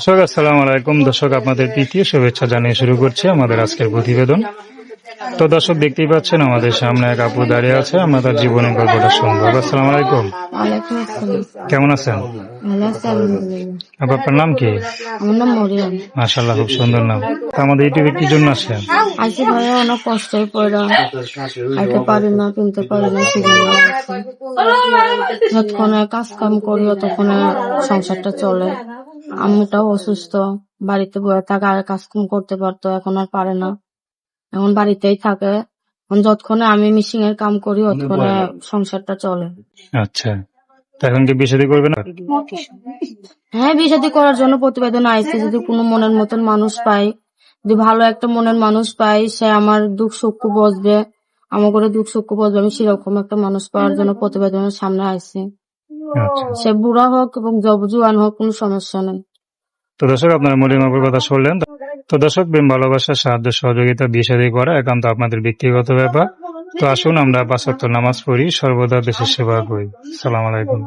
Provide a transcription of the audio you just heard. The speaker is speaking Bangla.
দর্শক আসসালামু আলাইকুম। দর্শক আপনাদের তৃতীয় শুভেচ্ছা জানিয়ে শুরু করছি আমাদের আজকের প্রতিবেদন। তো দর্শক দেখতেই পাচ্ছেন আমাদের সামনে এক আপু দাঁড়িয়ে আছে। আমরা তার জীবনের গল্পটা শুনব। আসসালামু আলাইকুম। কেমন আছেন? আপনার নাম কি? মাশাল্লাহ খুব সুন্দর নাম। তা আমাদের ইউটিউবে কি জন্য আসলেন আজকে ভাইয়া অনেক কষ্টই পড়া। খাইতে পারি না কিনতে পারি না সেগুলো কাজ কাম করি ততক্ষণে সংসারটা চলে। আম্মুটাও অসুস্থ বাড়িতে বয়ে থাকে আর কাজ কাম করতে পারতো এখন আর পারে না। এখন বাড়িতেই থাকে যতক্ষণে আমি মিশিং এর কাম করি ততক্ষণে সংসারটা চলে। আচ্ছা এখন কি বিয়ে করবে না? হ্যাঁ বিয়ে করার জন্য প্রতিবেদন আইছে যদি কোনো মনের মতন মানুষ পাই যদি ভালো একটা মনের মানুষ পাই সে আমার দুঃখ সুখ বসবে আমার করে দুঃখ সুখ বসবে আমি সেরকম একটা মানুষ পাওয়ার জন্য প্রতিবেদনের সামনে আইছি। সে বুড়া হোক এবং জবজুয়ান হোক কোনো সমস্যা নেই। তো দর্শক আপনার মলিমাপুর কথা শুনলেন। তো দর্শক প্রেম ভালোবাসা সাহায্য সহযোগিতা বিষয় করা একান্ত আপনাদের ব্যক্তিগত ব্যাপার। তো আসুন আমরা পাঁচাত্তর নামাজ পড়ি সর্বদা দেশের সেবা করি। সালাম আলাইকুম।